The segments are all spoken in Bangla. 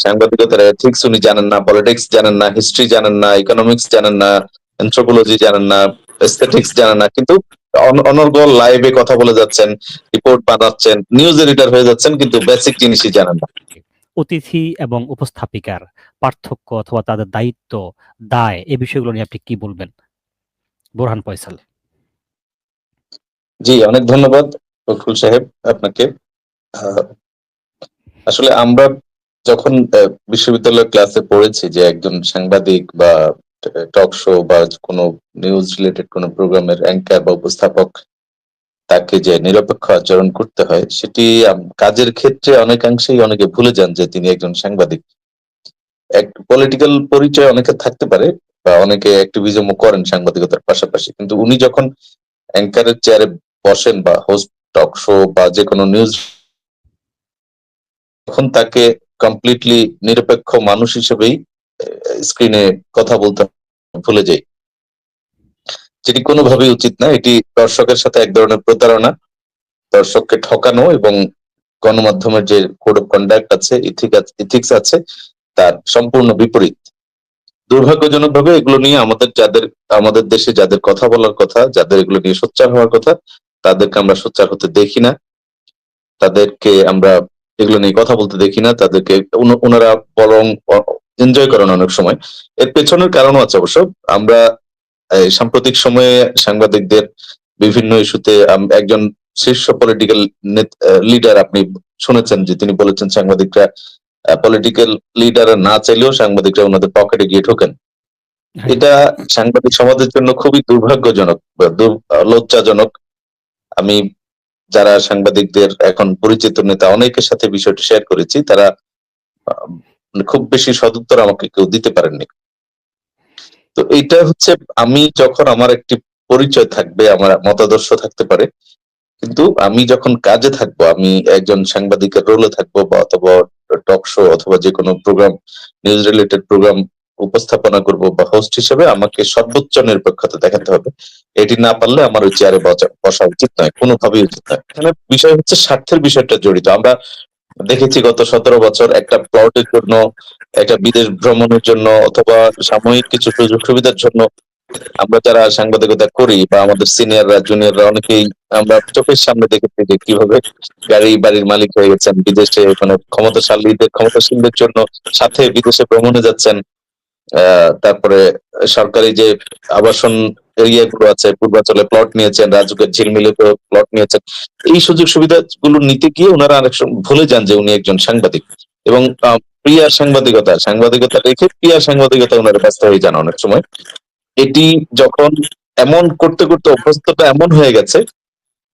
সাংবাদিকতার এথিক্স উনি জানেন না পলিটিক্স জানেন না হিস্ট্রি জানেন না ইকোনমিক্স জানেন না এন্থ্রোপোলজি জানেন না এস্থেটিক্স জানেন না কিন্তু অনর্গল লাইভে কথা বলে যাচ্ছেন রিপোর্ট বানাচ্ছেন নিউজ এডিটর হয়ে যাচ্ছেন কিন্তু বেসিক জিনিসই জানেন না। অতিথি এবং উপস্থাপিকার পার্থক্য অথবা তাদের দায়িত্ব দায় এই বিষয়গুলো নিয়ে আপনি কি বলবেন? বোরহান ফয়সাল। জি অনেক ধন্যবাদ ফখরুল সাহেব আপনাকে। আসলে আমরা যখন বিশ্ববিদ্যালয় ক্লাসে পড়েছি যে একজন সাংবাদিক বা টক শো বা কোনো নিউজ রিলেটেড কোনো প্রোগ্রামের অ্যাঙ্কার বা উপস্থাপক তাকে যে নিরপেক্ষ আচরণ করতে হয়, সেটি কাজের ক্ষেত্রে অনেকাংশেই অনেকে ভুলে যান যে তিনি একজন সাংবাদিক। এক পলিটিক্যাল পরিচয় অনেকে থাকতে পারে বা অনেকে অ্যাক্টিভিজমও করেন সাংবাদিকতার পাশাপাশি, কিন্তু উনি যখন অ্যাঙ্কারের চেয়ারে বসেন বা হোস্ট টক শো বা যে কোনো নিউজ তখন তাকে কমপ্লিটলি নিরপেক্ষ মানুষ হিসেবেই স্ক্রিনে কথা বলতে ভুলে যাই। যেটি কোনোভাবেই উচিত না, এটি দর্শকের সাথে এক ধরনের প্রতারণা। দর্শককে ঠকানো এবং গণমাধ্যমের যে কোড অফ কন্ডাক্ট আছে ইথিক্স আছে, তার সম্পূর্ণ বিপরীত। দুর্ভাগ্যজনক ভাবে এগুলো নিয়ে আমাদের যাদের, আমাদের দেশে যাদের কথা বলার কথা, যাদের এগুলো নিয়ে সোচ্চার হওয়ার কথা, তাদেরকে আমরা সোচ্চার হতে দেখি না। তাদেরকে আমরা এগুলো নিয়ে কথা বলতে দেখি না তাদেরকে ওনারা বরং এনজয় করেন অনেক সময়। এর পেছনের কারণও আছে অবশ্য। আমরা সাম্প্রতিক সময়ে সাংবাদিকদের বিভিন্ন ইস্যুতে একজন শীর্ষ পলিটিক্যাল লিডার আপনি শুনেছেন যে তিনি বলেছেন সাংবাদিকরা পলিটিক্যাল লিডার না চাইলেও সাংবাদিকরা ওনাদের পকেটে গিয়ে ঢোকেন। এটা সাংবাদিক সমাজের জন্য খুবই দুর্ভাগ্যজনক লজ্জাজনক। আমি যারা সাংবাদিকদের এখন পরিচিত নেতা, অনেকের সাথে বিষয়টি শেয়ার করেছি, তারা মানে খুব বেশি সদুত্তর আমাকে কেউ দিতে পারেননি। তো এটা হচ্ছে, আমি যখন আমার একটি পরিচয় থাকবে, আমার মতাদর্শ থাকতে পারে, কিন্তু আমি যখন কাজে থাকব, আমি একজন সাংবাদিকের রোলে থাকব, বা অথবা টক শো অথবা যে কোনো প্রোগ্রাম নিউজ রিলেটেড প্রোগ্রাম উপস্থাপনা করব বা হোস্ট হিসেবে আমাকে সর্বোচ্চ নিরপেক্ষতা দেখাতে হবে। এটি না পারলে আমার ওই চেয়ারে বসা উচিত নয়, কোনোভাবেই উচিত নয়। এখানে বিষয় হচ্ছে স্বার্থের বিষয়টা জড়িত। আমরা দেখেছি গত সতেরো বছর একটা প্লটের জন্য, একটা বিদেশ ভ্রমণের জন্য অথবা সাময়িক কিছু সুযোগ সুবিধার জন্য আমরা যারা সাংবাদিকতা করি বা আমাদের সিনিয়ররা জুনিয়ররা অনেকেই আমরা চোখের সামনে দেখেছি যে কীভাবে গাড়ি বাড়ির মালিক হয়ে গেছেন, বিদেশে মানে ক্ষমতাশালীদের ক্ষমতাশীলদের জন্য সাথে বিদেশে ভ্রমণে যাচ্ছেন। তারপরে সরকারি যে আবাসন এরিয়া গুলো আছে পূর্বাঞ্চলে প্লট নিয়েছেন রাজুকের ঝিলমিলে প্লট নিয়েছেন এই সুযোগ সুবিধা গুলো নিতে গিয়ে ওনারা অনেক ভুলে যান যে উনি একজন সাংবাদিক। এবং আহ, প্রিয়ার সাংবাদিকতা সাংবাদিকতা রেখে প্রিয়ার সাংবাদিকতা ওনারা ব্যস্ত হয়ে যান অনেক সময়। এটি যখন এমন করতে করতে অভ্যস্তটা এমন হয়ে গেছে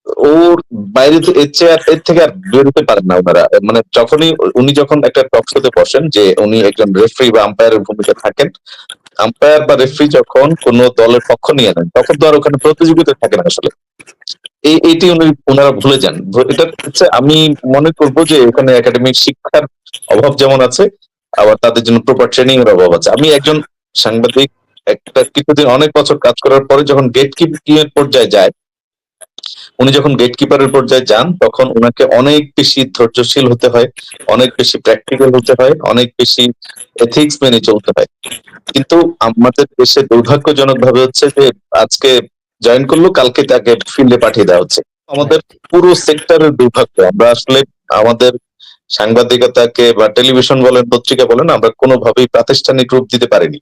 ওর বাইরে এর চেয়ে আর- এর থেকে আর বেরোতে পারেন না ওনারা। মানে যখনই উনি যখন একটা টক শোতে বসেন যে উনি একজন রেফারি বা আম্পায়ারের ভূমিকা থাকেন আম্পায়ার বা রেফারি যখন কোন দলের পক্ষ নিয়ে নেন, তখন তো আর ওখানে প্রতিযোগিতা থাকে না আসলে। এই এইটি উনি ওনারা ভুলে যান। এটা হচ্ছে আমি মনে করব যে এখানে একাডেমিক শিক্ষার অভাব যেমন আছে, আবার তাদের জন্য প্রপার ট্রেনিং এর অভাব আছে। আমি একজন সাংবাদিক, একটা কিছুদিন অনেক বছর কাজ করার পরে যখন গেট কিপিং পর্যায়ে যায় উনি যখন গেট কিপারের পর্যায়ে যান, তখন ওনাকে অনেক বেশি ধৈর্যশীল হতে হয়, অনেক বেশি প্র্যাকটিক্যাল হতে হয়, অনেক বেশি এথিক্স মেনে চলতে হয়। কিন্তু আমাদের দেশে দুর্ভাগ্যজনক ভাবে হচ্ছে যে, আজকে জয়েন করল, কালকে তাকে ফিল্ডে পাঠিয়ে দেওয়া হচ্ছে। আমাদের পুরো সেক্টরের দুর্ভাগ্য। আমরা আসলে আমাদের সাংবাদিকতাকে বা টেলিভিশন বলেন, পত্রিকা বলেন, আমরা কোনোভাবেই প্রাতিষ্ঠানিক রূপ দিতে পারিনি।